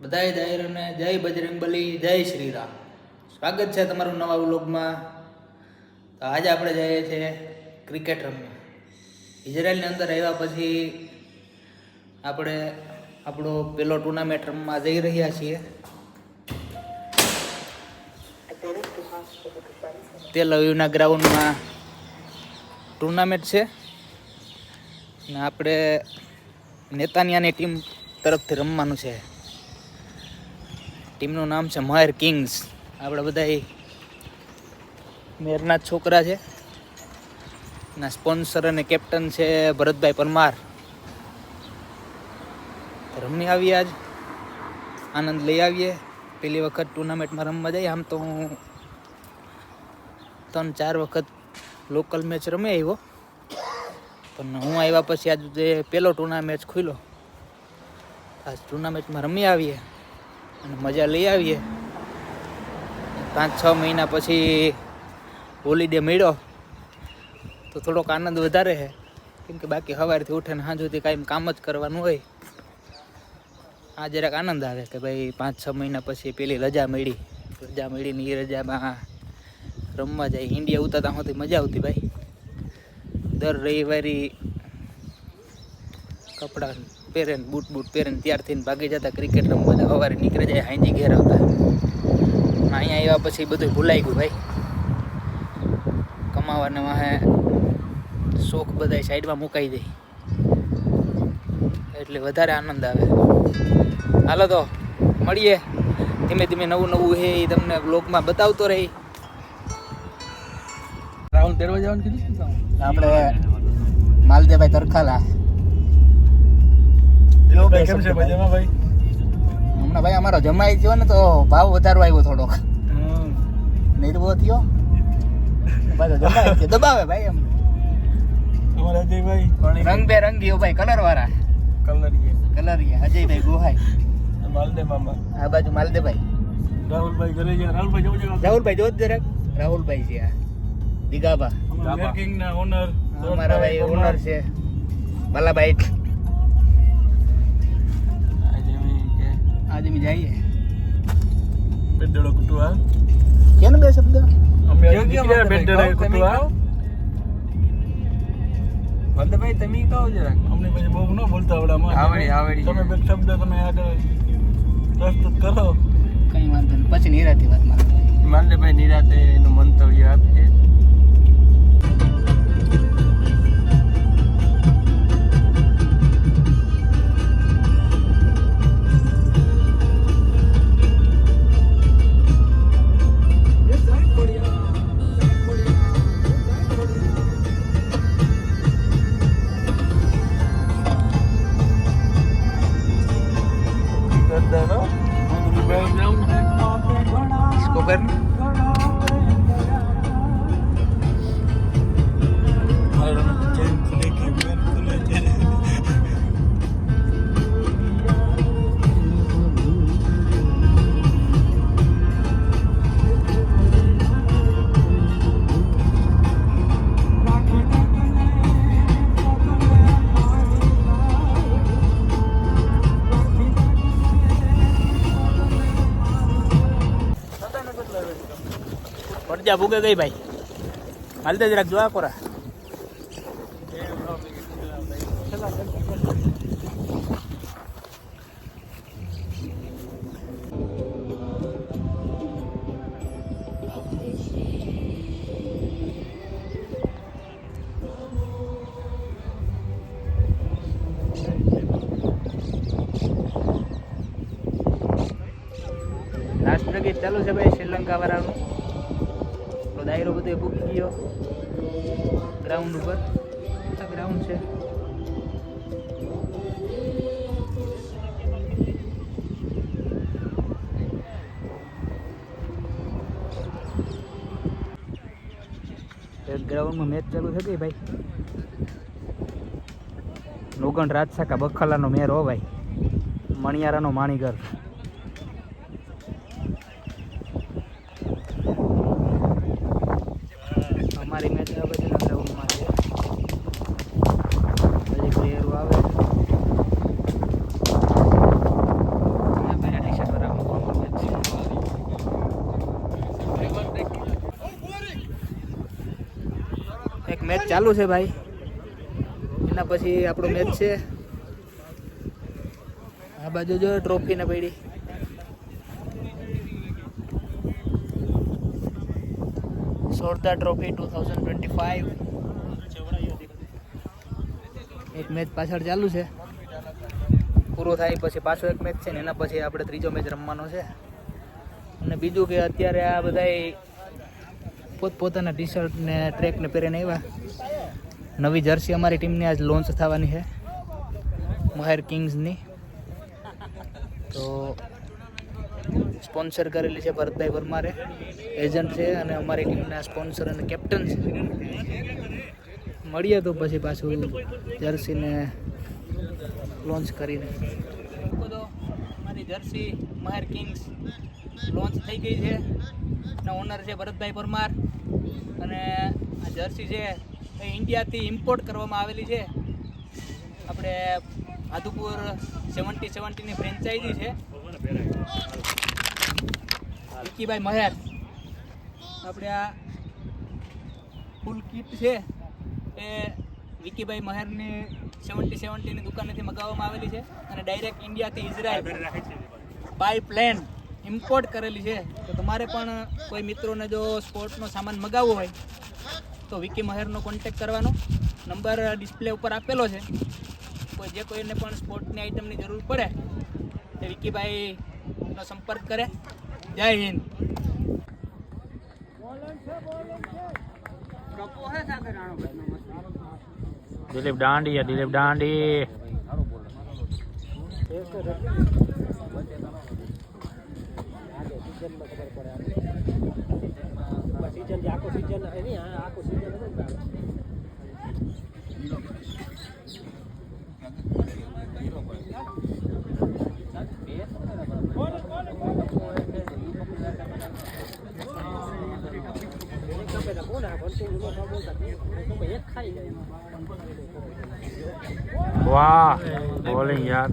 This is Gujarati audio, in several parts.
બધાય દાયરોને જય બજરંગબલી જય શ્રી રામ સ્વાગત છે તમારું નવા વ્લોગમાં. તો આજે આપણે જઈએ છીએ ક્રિકેટ રમવા. ઇઝરાયલની અંદર આવ્યા પછી આપણે આપણો પેલો ટુર્નામેન્ટ રમવા જઈ રહ્યા છીએ. તે લવ્યુના ગ્રાઉન્ડમાં ટુર્નામેન્ટ છે. ને આપણે નેતાનિયાની ટીમ તરફથી રમવાનું છે. ટીમનું નામ છે મહેર કિંગ્સ. આપણે બધા મેરના છોકરા છે. ના સ્પોન્સર અને કેપ્ટન છે ભરતભાઈ પરમાર. રમી આવીએ આજ. આનંદ લઈ આવીએ. પહેલી વખત ટુર્નામેન્ટમાં રમવા જઈએ. આમ તો હું ત્રણ ચાર વખત લોકલ મેચ રમી આવ્યો. પણ હું આવ્યા પછી આજ પહેલો ટુર્નામેન્ટ ખુલ્યો. આજ ટુર્નામેન્ટમાં રમી આવીએ. અને મજા લઈ આવીએ. પાંચ છ મહિના પછી હોલિડે મળ્યો. તો થોડોક આનંદ વધારે છે. કેમ કે બાકી સવારથી સાંજ સુધી કાંઈ કામ જ કરવાનું હોય. આ જરાક આનંદ આવે કે ભાઈ પાંચ છ મહિના પછી પેલી રજા મળી. રજા મળીને એ રજામાં રમવા જાય. ઇન્ડિયા ઉતરતા સુધી મજા આવતી ભાઈ. દર રવિવારી કપડાં પહેરે બૂટ બૂટ પહેરે ને ત્યારથી ને ભાગી જતા ક્રિકેટ રમવા. સવારે નીકળે જાય હાંજી ઘેર આવતા. અહીંયા આવ્યા પછી બધું ભૂલાઈ ગયું ભાઈ. કમાવાને વાહે શોખ બધા સાઈડમાં મુકાઈ જાય. એટલે વધારે આનંદ આવે. હાલો તો મળીએ. ધીમે ધીમે નવું નવું હે એ તમને બ્લોગમાં બતાવતો રહી. રાહુલ તેરવા જવાનું કીધું આપણે માલદેભાઈ તરખાલા. કેવું ભાઈ કેમ છે? મજામાં ભાઈ? હમણાં ભાઈ અમારો જમાઈ થયો ને તો ભાવ વધારો આવ્યો થોડોક. હમ. નિર્ભો થયો. પાછો જમાઈ છે દબાવે ભાઈ એમ. અમારા અજયભાઈ. રંગબેરંગી ભાઈ કલર વાળા કલરીએ. કલરિયા અજયભાઈ ગોહાઈ માલદે મામા. આ બાજુ માલદેભાઈ રાહુલભાઈ ઘરે ગયા. રાહુલભાઈ જવું રાહુલભાઈ જોત જરાક રાહુલભાઈ છે આ. દિગાબા. ના ઓનર અમારા ભાઈ ઓનર છે. બાલાભાઈ. આજે અમે જઈએ. બેડડો કુટુઆ કેમ બે શબ્દ? અમે નીકળ્યા બેડડો કુટુઆ વલ્લભભાઈ તમે કહો જરાક. અમને પછી બહુ ન બોલતા આવડામાં આવડી, આવડી. તમે બે શબ્દ તમે આગળ પ્રસ્તુત કરો. કઈ વાંધો નહીં. પછી નિરાતી વાત મારે માનલેભાઈ નિરાતે એનું મંતવ્ય આપશે પડજા ભૂગે ગઈ ભાઈ. માલદે જરાક જોવા કોરા. રાષ્ટ્ર ગીત ચાલુ છે ભાઈ શ્રીલંકા વાળાનું તો દાયરો બધો ભૂકી ગયો. ગ્રાઉન્ડ ઉપર. આ ગ્રાઉન્ડ છે. ગ્રાઉન્ડમાં મેચ ચાલુ થઈ ગઈ ભાઈ? નોગણ રાજશાખા બખાલાનો મેર હો ભાઈ. મણિયારાનો માણીગર અમારી મેચ આ બાજુના ગ્રાઉન્ડમાં છે બધી પ્લેયરો આવે અહીંયા પહેલા ચાલુ છે ભાઈ. એના પછી આપણો મેચ છે. આ બાજુ જો ટ્રોફી ને પડી. સોરતા trophy two thousand twenty five એક મેચ પાછળ ચાલુ છે. પૂરો થાય પછી પાછો એક મેચ છે ને એના પછી આપણે ત્રીજો મેચ રમવાનો છે. અને બીજું કે અત્યારે આ બધાય પોતપોતાના ટી શર્ટ ને ટ્રેકને પહેરીને આવ્યા. નવી જર્સી અમારી ટીમની આજ લોન્ચ થવાની છે. મહેર કિંગ્સની તો સ્પોન્સર કરેલી છે ભરતભાઈ પરમારે. એજન્ટ છે અને અમારી ટીમના સ્પોન્સર અને કેપ્ટન છે. મળીએ તો પછી પાછું જર્સીને લોન્ચ કરીને. મારી જર્સી મહેર કિંગ્સ લોન્ચ થઈ ગઈ છે. એના ઓનર છે ભરતભાઈ પરમાર. અને આ જર્સી છે એ ઇન્ડિયાથી ઇમ્પોર્ટ કરવામાં આવેલી છે આપણે આદુપુર સેવન્ટી સેવન્ટીની ફ્રેન્ચાઇઝી છે. વિકીભાઈ મહેર આપણે આ ફૂલ કીટ છે એ વિકીભાઈ મહેરની સેવન્ટી સેવન્ટીની દુકાનેથી મગાવવામાં આવેલી છે અને ડાયરેક્ટ ઇન્ડિયાથી ઇઝરાયલ બાય પ્લેન ઇમ્પોર્ટ કરેલી છે, તો તમારે પણ કોઈ મિત્રોને જો સ્પોર્ટનો સામાન મગાવવો હોય, તો વિકી મહેરનો કોન્ટેક કરવાનો. નંબર ડિસ્પ્લે ઉપર આપેલો છે. કોઈ જે કોઈને પણ સ્પોર્ટની આઇટમની જરૂર પડે, તે વિકીભાઈનો સંપર્ક કરે. જય હિન્દ. દિલીપ દાંડી દિલીપ દાંડી. સિઝનમાં ખબર પડે સિઝન જે આખો સિઝન એની આખો સિઝન Wow, bowling yard.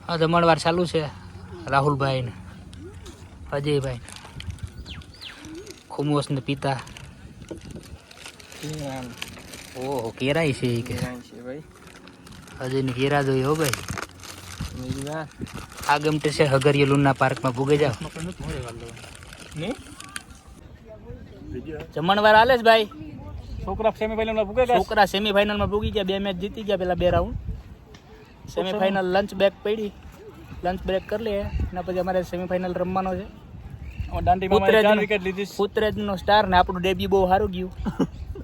હા જમણવાર ચાલુ છે રાહુલભાઈ ને અજયભાઈ ખુમોસ ને પિતા ઓહો કેરાય છે ઈ કે અજય ને હીરા જોઈ હો ભાઈ. આ ગમતે છે હગરિયા લુના પાર્કમાં ભૂગે જાવ જમણવાર હાલે છે ભાઈ. છોકરા સેમીફાઇનલમાં ગયા? છોકરા સેમીફાઇનલમાં ભૂગી ગયા. બે મેચ જીતી ગયા પેલા બે રાઉન્ડ સેમીફાઇનલ લંચ બ્રેક પડી. લંચ બ્રેક કરી લે. એના પછી અમારે સેમીફાઇનલ રમવાનો છે. દાંડી ઉતરેજ ચાર વિકેટ લીધી ઉતરેજ નો સ્ટાર ને આપણું ડેબ્યુ બહુ સારું ગયું.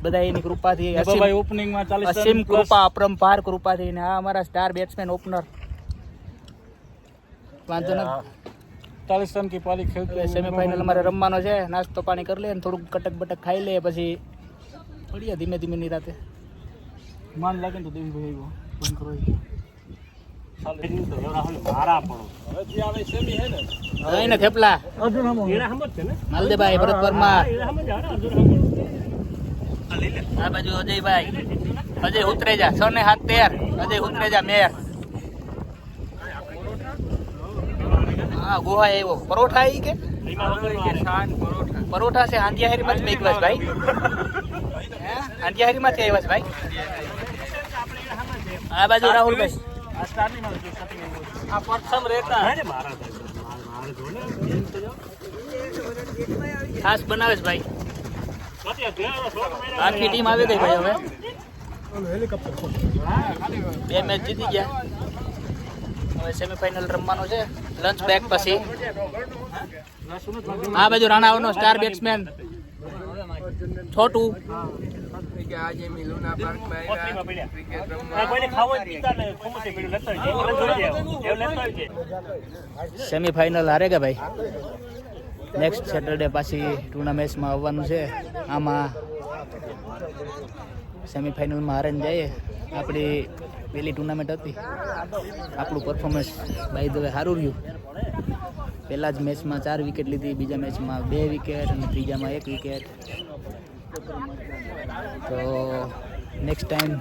બધા એની કૃપાથી અસીમ- ભાઈ ઓપનિંગ ચાલીસ અસીમ કૃપા અપરંપાર કૃપાથી ને આ અમારા સ્ટાર બેટ્સમેન ઓપનર વાંધો નથી. ચાલીસ રન કી પાલી ખેલતે સેમીફાઇનલ અમારે રમવાનો છે. નાસ્તો પાણી કરી લે ને થોડુંક કટક બટક ખાઈ લે પછી પડીએ ધીમે ધીમે નિરાતે માન લાગે ને તો દેવી ભાઈ આવ્યો. બંધ કરો મારા પડો હવે જે આવે સેમી હે ને. હવે ને થેપલા. ને? માલદેભાઈ ભરત પરમાર હમ જ આવે અર્જુન હમો આ બાજુ અજયભાઈ. અજય ઉતરેજા છ ને હાથ તેર અજય ઉતરેજા મેયર. હા ગુહા આવ્યો. પરોઠા ઈ કે? પરોઠા છે આંધિયાહારી માંથી મેકવાસ ભાઈ. આંધિયાહારી માંથી આવ્યા છે ભાઈ. આ બાજુ રાહુલભાઈ. આ સ્ટાર્ટિંગમાં આ પ્રથમ રહેતા. હે ને મારા મારા જો ને ખાસ બનાવે છે ભાઈ. આખી ટીમ આવી ગઈ ભાઈ હવે. બે મેચ જીતી ગયા. હવે સેમીફાઇનલ રમવાનો છે. લંચ બ્રેક પછી. આ બાજુ રાણાઓનો સ્ટાર બેટ્સમેન છોટું. રમવા. સેમીફાઇનલ હારે ગયા ભાઈ? નેક્સ્ટ સેટરડે પાછી ટુર્નામેન્ટમાં આવવાનું છે. આમાં સેમિફાઇનલમાં હારે જઈએ. આપણી પહેલી ટુર્નામેન્ટ હતી. આપણું પરફોર્મન્સ બાય ધ વે સારું રહ્યું. પહેલાં જ મેચમાં ચાર વિકેટ લીધી, બીજા મેચમાં બે વિકેટ અને ત્રીજામાં એક વિકેટ તો નેક્સ્ટ ટાઈમ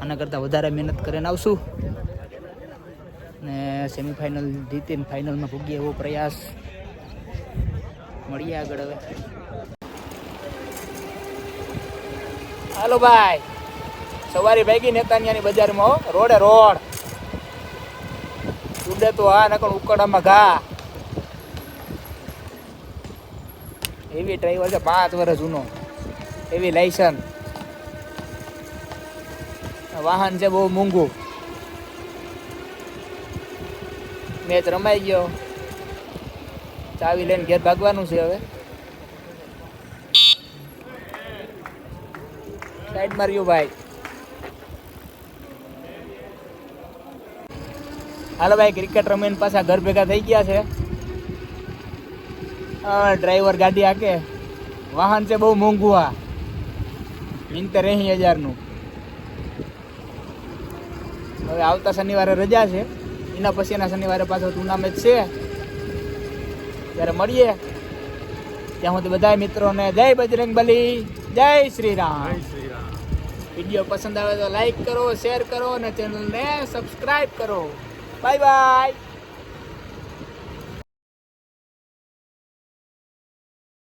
આના કરતાં વધારે મહેનત કરીને આવશું. ને સેમિફાઇનલ જીતીને ફાઇનલમાં ભૂગીએ એવો પ્રયાસ. મળીએ આગળ હવે. હાલો ભાઈ. સવારે ભાગી નેતાનિયાની બજારમાં રોડે રોડ. ઉડે તો આ નકળ ઉકડામાં ઘા. એવી ડ્રાઈવર છે, પાંચ વર્ષ જૂનો. એવી લાયસન્સ વાહન છે બહુ મોંઘું. મેચ રમાઈ ગયો. ચાવી લઈને ઘેર ભાગવાનું છે હવે. સાઈડ માર્યું ભાઈ. હાલો ભાઈ ક્રિકેટ રમીને પાછા ઘર ભેગા થઈ ગયા છે. ડ્રાઈવર ગાડી હાકે વાહન છે બહુ મોંઘું આ. ઇન્ટર એસી હજારનું હવે આવતા શનિવારે રજા છે. એના પછીના શનિવારે પાછો ટુર્નામેન્ટ છે. ત્યારે મળીએ. ત્યાં સુધી બધા મિત્રોને જય બજરંગ બલી જય શ્રી રામ વીડિયો પસંદ આવે તો લાઈક કરો શેર કરો અને ચેનલને સબસ્ક્રાઈબ કરો. Bye bye.